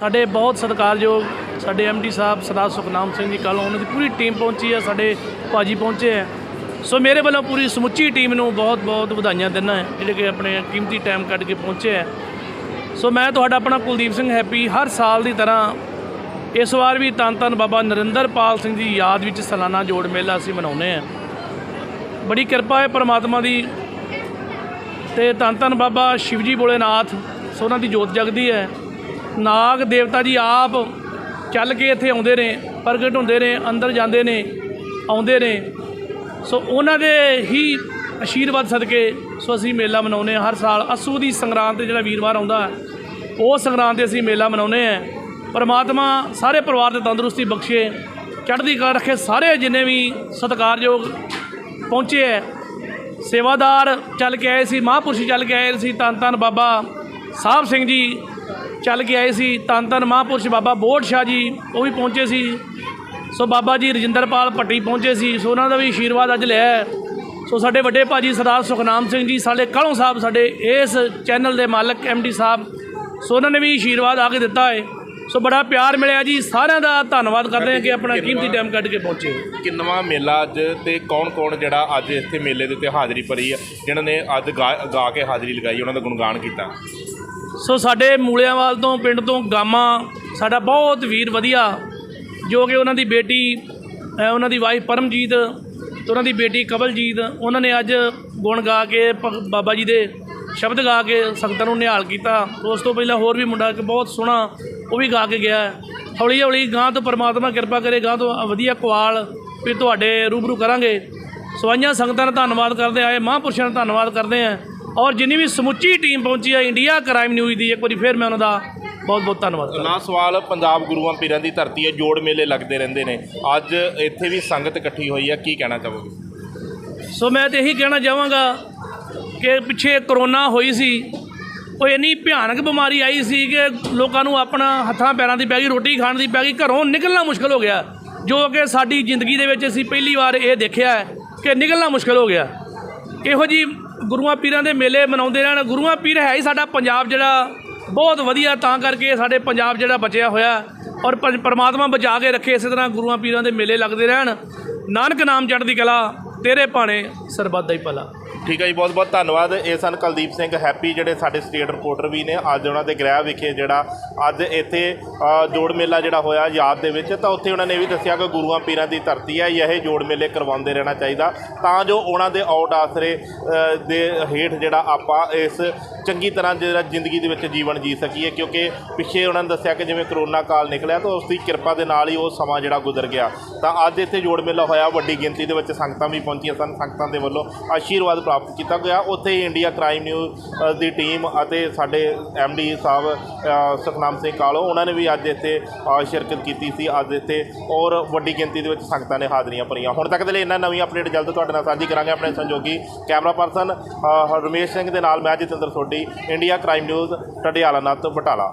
ਸਾਡੇ ਬਹੁਤ ਸਤਿਕਾਰਯੋਗ ਸਾਡੇ ਐਮਡੀ ਸਾਹਿਬ ਸਰਦਾਰ ਸੁਖਨਾਮ ਸਿੰਘ ਜੀ, ਕੱਲ੍ਹ ਉਹਨਾਂ ਦੀ ਪੂਰੀ ਟੀਮ ਪਹੁੰਚੀ ਹੈ, ਸਾਡੇ ਭਾਜੀ ਪਹੁੰਚੇ ਹੈ। ਸੋ ਮੇਰੇ ਵੱਲੋਂ ਪੂਰੀ ਸਮੁੱਚੀ ਟੀਮ ਨੂੰ ਬਹੁਤ ਬਹੁਤ ਵਧਾਈਆਂ ਦਿੰਦਾ ਹੈ, ਜਿਹੜੇ ਕਿ ਆਪਣੇ ਕੀਮਤੀ ਟਾਈਮ ਕੱਢ ਕੇ ਪਹੁੰਚੇ ਹੈ। ਸੋ ਮੈਂ ਤੁਹਾਡਾ ਆਪਣਾ ਕੁਲਦੀਪ ਸਿੰਘ ਹੈਪੀ ਹਰ ਸਾਲ ਦੀ ਤਰ੍ਹਾਂ ਇਸ ਵਾਰ ਵੀ ਧੰਨ ਧੰਨ ਬਾਬਾ ਨਰਿੰਦਰਪਾਲ ਸਿੰਘ ਦੀ ਯਾਦ ਵਿੱਚ ਸਾਲਾਨਾ ਜੋੜ ਮੇਲਾ ਅਸੀਂ ਮਨਾਉਂਦੇ ਹਾਂ। ਬੜੀ ਕਿਰਪਾ ਹੈ ਪਰਮਾਤਮਾ ਦੀ ਤੇ ਧੰਨ ਧੰਨ ਬਾਬਾ ਸ਼ਿਵਜੀ ਬੋਲੇਨਾਥ ਸੋ ਉਹਨਾਂ ਦੀ ਜੋਤ ਜਗਦੀ ਹੈ। ਨਾਗ ਦੇਵਤਾ ਜੀ ਆਪ ਚੱਲ ਕੇ ਇੱਥੇ ਆਉਂਦੇ ਨੇ, ਪ੍ਰਗਟ ਹੁੰਦੇ ਨੇ, ਅੰਦਰ ਜਾਂਦੇ ਨੇ, ਆਉਂਦੇ ਨੇ। ਸੋ ਉਹਨਾਂ ਦੇ ਹੀ ਆਸ਼ੀਰਵਾਦ ਸਦਕੇ ਸੋ ਅਸੀਂ ਮੇਲਾ ਮਨਾਉਂਦੇ ਹਾਂ। ਹਰ ਸਾਲ ਅਸੂ ਦੀ ਸੰਗਰਾਂਦ ਤੇ ਜਿਹੜਾ ਵੀਰਵਾਰ ਆਉਂਦਾ ਉਹ ਸੰਗਰਾਂਦ ਤੇ ਅਸੀਂ ਮੇਲਾ ਮਨਾਉਂਦੇ ਹਾਂ। ਪਰਮਾਤਮਾ ਸਾਰੇ ਪਰਿਵਾਰ ਦੇ ਤੰਦਰੁਸਤੀ ਬਖਸ਼ੇ, ਚੜ੍ਹਦੀ ਕਲਾ ਰੱਖੇ, ਸਾਰੇ ਜਿੰਨੇ ਵੀ ਸਤਿਕਾਰਯੋਗ ਪਹੁੰਚੇ ਹੈ, ਸੇਵਾਦਾਰ ਚੱਲ ਕੇ ਆਏ ਸੀ, ਮਹਾਂਪੁਰਸ਼ ਚੱਲ ਕੇ ਆਏ ਸੀ ਧੰਨ ਧੰਨ ਬਾਬਾ ਸਾਹਿਬ ਸਿੰਘ ਜੀ ਚੱਲ ਕੇ ਆਏ ਸੀ। ਧੰਨ ਧੰਨ ਮਹਾਂਪੁਰਸ਼ ਬਾਬਾ ਬੋੜ ਸ਼ਾਹ ਜੀ ਉਹ ਵੀ ਪਹੁੰਚੇ ਸੀ। ਸੋ ਬਾਬਾ ਜੀ ਰਜਿੰਦਰਪਾਲ ਭੱਟੀ ਪਹੁੰਚੇ ਸੀ। ਸੋ ਉਹਨਾਂ ਦਾ ਵੀ ਆਸ਼ੀਰਵਾਦ ਅੱਜ ਲਿਆ। ਸੋ ਸਾਡੇ ਵੱਡੇ ਭਾਜੀ ਸਰਦਾਰ ਸੁਖਨਾਮ ਸਿੰਘ ਜੀ ਸਾਡੇ ਕਾਲੋਂ ਸਾਹਿਬ ਸਾਡੇ ਇਸ ਚੈਨਲ ਦੇ ਮਾਲਕ ਐਮਡੀ ਸਾਹਿਬ ਸੋ ਉਹਨਾਂ ਨੇ ਵੀ ਆਸ਼ੀਰਵਾਦ ਆ ਕੇ ਦਿੱਤਾ ਹੈ। ਸੋ ਬੜਾ ਪਿਆਰ ਮਿਲਿਆ ਜੀ। ਸਾਰਿਆਂ ਦਾ ਧੰਨਵਾਦ ਕਰਦੇ ਹਾਂ ਕਿ ਆਪਣਾ ਕੀਮਤੀ ਟਾਈਮ ਕੱਢ ਕੇ ਪਹੁੰਚੇ ਕਿੰਨਵਾਂ ਮੇਲਾ ਅੱਜ ਤੇ ਕੌਣ ਕੌਣ ਜਿਹੜਾ ਅੱਜ ਇੱਥੇ ਮੇਲੇ ਦੇ ਉੱਤੇ ਹਾਜ਼ਰੀ ਭਰੀ ਆ ਜਿਨ੍ਹਾਂ ਨੇ ਅੱਜ ਗਾ ਕੇ ਹਾਜ਼ਰੀ ਲਗਾਈ ਉਹਨਾਂ ਦਾ ਗੁਣਗਾਨ ਕੀਤਾ? ਸੋ ਸਾਡੇ ਮੂਲਿਆਂਵਾਲ ਤੋਂ, ਪਿੰਡ ਤੋਂ ਗਾਮਾ, ਸਾਡਾ ਬਹੁਤ ਵੀਰ ਵਧੀਆ, ਜੋ ਕਿ ਉਹਨਾਂ ਦੀ ਬੇਟੀ ਉਹਨਾਂ ਦੀ ਵਾਈਫ ਪਰਮਜੀਤ ਤੇ ਉਹਨਾਂ ਦੀ ਬੇਟੀ ਕਵਲਜੀਤ, ਉਹਨਾਂ ਨੇ ਅੱਜ ਗੁਣ ਗਾ ਕੇ ਭ- ਬਾਬਾ ਜੀ ਦੇ ਸ਼ਬਦ ਗਾ ਕੇ ਸੰਗਤਾਂ ਨੂੰ ਨਿਹਾਲ ਕੀਤਾ। ਉਸ ਤੋਂ ਪਹਿਲਾਂ ਹੋਰ ਵੀ ਮੁੰਡਾ ਇੱਕ ਬਹੁਤ ਸੋਹਣਾ, ਉਹ ਵੀ ਗਾ ਕੇ ਗਿਆ ਹੈ। ਹੌਲੀ ਹੌਲੀ ਗਾਂ ਤੋਂ ਪਰਮਾਤਮਾ ਕਿਰਪਾ ਕਰੇ, ਗਾਂ ਤੋਂ ਵਧੀਆ ਕੁਆਲ ਵੀ ਤੁਹਾਡੇ ਰੂਬਰੂ ਕਰਾਂਗੇ। ਸਵਾਈਆਂ ਸੰਗਤਾਂ ਦਾ ਧੰਨਵਾਦ ਕਰਦੇ ਆਏ, ਮਹਾਂਪੁਰਸ਼ਾਂ ਦਾ ਧੰਨਵਾਦ ਕਰਦੇ ਆ ਔਰ ਜਿੰਨੀ ਵੀ ਸਮੁੱਚੀ ਟੀਮ ਪਹੁੰਚੀ ਹੈ ਇੰਡੀਆ ਕ੍ਰਾਈਮ ਨਿਊਜ਼ ਦੀ ਇੱਕ ਵਾਰੀ ਫਿਰ ਮੈਂ ਉਹਨਾਂ ਦਾ ਬਹੁਤ ਬਹੁਤ ਧੰਨਵਾਦ ਕਰਦਾ। ਨਾ ਸਵਾਲ ਪੰਜਾਬ ਗੁਰੂਆਂ ਪੀਰਾਂ ਦੀ ਧਰਤੀ ਹੈ ਜੋੜ ਮੇਲੇ ਲੱਗਦੇ ਰਹਿੰਦੇ ਨੇ। ਅੱਜ ਇੱਥੇ ਵੀ ਸੰਗਤ ਇਕੱਠੀ ਹੋਈ ਹੈ ਕੀ ਕਹਿਣਾ ਚਾਹੋਗੇ? ਸੋ ਮੈਂ ਤੇ ਇਹੀ ਕਹਿਣਾ ਚਾਹਾਂਗਾ ਕਿ ਪਿੱਛੇ ਕਰੋਨਾ ਹੋਈ ਸੀ ਉਹ ਇੰਨੀ ਭਿਆਨਕ ਬਿਮਾਰੀ ਆਈ ਸੀ ਕਿ ਲੋਕਾਂ ਨੂੰ ਆਪਣਾ ਹੱਥਾਂ ਪੈਰਾਂ ਦੀ ਪੈ ਗਈ ਰੋਟੀ ਖਾਣ ਦੀ ਪੈ ਗਈ ਘਰੋਂ ਨਿਕਲਣਾ ਮੁਸ਼ਕਲ ਹੋ ਗਿਆ। ਜੋ ਕਿ ਸਾਡੀ ਜ਼ਿੰਦਗੀ ਦੇ ਵਿੱਚ ਅਸੀਂ ਪਹਿਲੀ ਵਾਰ ਇਹ ਦੇਖਿਆ ਕਿ ਨਿਕਲਣਾ ਮੁਸ਼ਕਲ ਹੋ ਗਿਆ। ਇਹੋ ਜੀ ਗੁਰੂਆਂ ਪੀਰਾਂ ਦੇ ਮੇਲੇ ਮਨਾਉਂਦੇ ਰਹਿਣ। ਗੁਰੂਆਂ ਪੀਰ ਹੈ ਹੀ ਸਾਡਾ ਪੰਜਾਬ ਜਿਹੜਾ ਬਹੁਤ ਵਧੀਆ, ਤਾਂ ਕਰਕੇ ਸਾਡੇ ਪੰਜਾਬ ਜਿਹੜਾ ਬਚਿਆ ਹੋਇਆ। ਔਰ ਪਰਮਾਤਮਾ ਬਚਾ ਕੇ ਰੱਖੇ ਇਸੇ ਤਰ੍ਹਾਂ ਗੁਰੂਆਂ ਪੀਰਾਂ ਦੇ ਮੇਲੇ ਲੱਗਦੇ ਰਹਿਣ। ਨਾਨਕ ਨਾਮ ਚੜ੍ਹਦੀ ਕਲਾ, ਤੇਰੇ ਭਾਣੇ ਸਰਬੱਤ ਦਾ ਹੀ ਭਲਾ। ਠੀਕ ਹੈ ਜੀ, ਬਹੁਤ ਬਹੁਤ ਧੰਨਵਾਦ। ਇਹ ਸਨ ਕੁਲਦੀਪ ਸਿੰਘ ਹੈਪੀ, ਜਿਹੜੇ ਸਾਡੇ ਸਟੇਟ ਰਿਪੋਰਟਰ ਵੀ ਨੇ। ਅੱਜ ਉਹਨਾਂ ਦੇ ਗ੍ਰਹਿ ਵਿਖੇ ਜਿਹੜਾ ਅੱਜ ਇੱਥੇ ਜੋੜ ਮੇਲਾ ਜਿਹੜਾ ਹੋਇਆ ਯਾਦ ਦੇ ਵਿੱਚ, ਤਾਂ ਉੱਥੇ ਉਹਨਾਂ ਨੇ ਇਹ ਵੀ ਦੱਸਿਆ ਕਿ ਗੁਰੂਆਂ ਪੀਰਾਂ ਦੀ ਧਰਤੀ ਹੈ, ਇਹ ਜੋੜ ਮੇਲੇ ਕਰਵਾਉਂਦੇ ਰਹਿਣਾ ਚਾਹੀਦਾ। ਤਾਂ ਜੋ ਉਹਨਾਂ ਦੇ ਔਟ ਆਸਰੇ ਦੇ ਹੇਠ ਜਿਹੜਾ ਆਪਾਂ ਇਸ ਚੰਗੀ ਤਰ੍ਹਾਂ ਜਿਹੜਾ ਜ਼ਿੰਦਗੀ ਦੇ ਵਿੱਚ ਜੀਵਨ ਜੀ ਸਕੀਏ। ਕਿਉਂਕਿ ਪਿੱਛੇ ਉਹਨਾਂ ਨੇ ਦੱਸਿਆ ਕਿ ਜਿਵੇਂ ਕਰੋਨਾ ਕਾਲ ਨਿਕਲਿਆ, ਤਾਂ ਉਸ ਦੀ ਕਿਰਪਾ ਦੇ ਨਾਲ ਹੀ ਉਹ ਸਮਾਂ ਜਿਹੜਾ ਗੁਜ਼ਰ ਗਿਆ। ਤਾਂ ਅੱਜ ਇੱਥੇ ਜੋੜ ਮੇਲਾ ਹੋਇਆ, ਵੱਡੀ ਗਿਣਤੀ ਦੇ ਵਿੱਚ ਸੰਗਤਾਂ ਵੀ ਪਹੁੰਚੀਆਂ ਸਨ। ਸੰਗਤਾਂ ਦੇ ਵੱਲੋਂ ਆਸ਼ੀਰਵਾਦ ਪ੍ਰਾਪਤ ਕੀਤਾ ਗਿਆ। ਉੱਥੇ ਹੀ ਇੰਡੀਆ ਕ੍ਰਾਈਮ ਨਿਊਜ਼ ਦੀ ਟੀਮ ਅਤੇ ਸਾਡੇ ਡੀ ਸਾਹਿਬ ਅ, ਸਤਨਾਮ ਸਿੰਘ ਕਾਲੋ ਉਹਨਾਂ ਨੇ ਵੀ ਅੱਜ ਇੱਥੇ ਸ਼ਿਰਕਤ ਕੀਤੀ ਸੀ। ਅੱਜ ਇੱਥੇ ਔਰ ਵੱਡੀ ਗਿਣਤੀ ਦੇ ਵਿੱਚ ਸੰਗਤਾਂ ਨੇ ਹਾਜ਼ਰੀਆਂ ਭਰੀਆਂ। ਹੁਣ ਤੱਕ ਦੇ ਲਈ ਇਹਨਾਂ ਨਵੀਂ ਅਪਡੇਟ ਜਲਦ ਤੁਹਾਡੇ ਨਾਲ ਸਾਂਝੀ ਕਰਾਂਗੇ ਆਪਣੇ ਸੰਯੋਗੀ ਕੈਮਰਾ ਪਰਸਨ ਰਮੇਸ਼ ਸਿੰਘ ਦੇ ਨਾਲ ਮੈਂ Jatinder Sodhi India crime news Tadiala Natt Batala.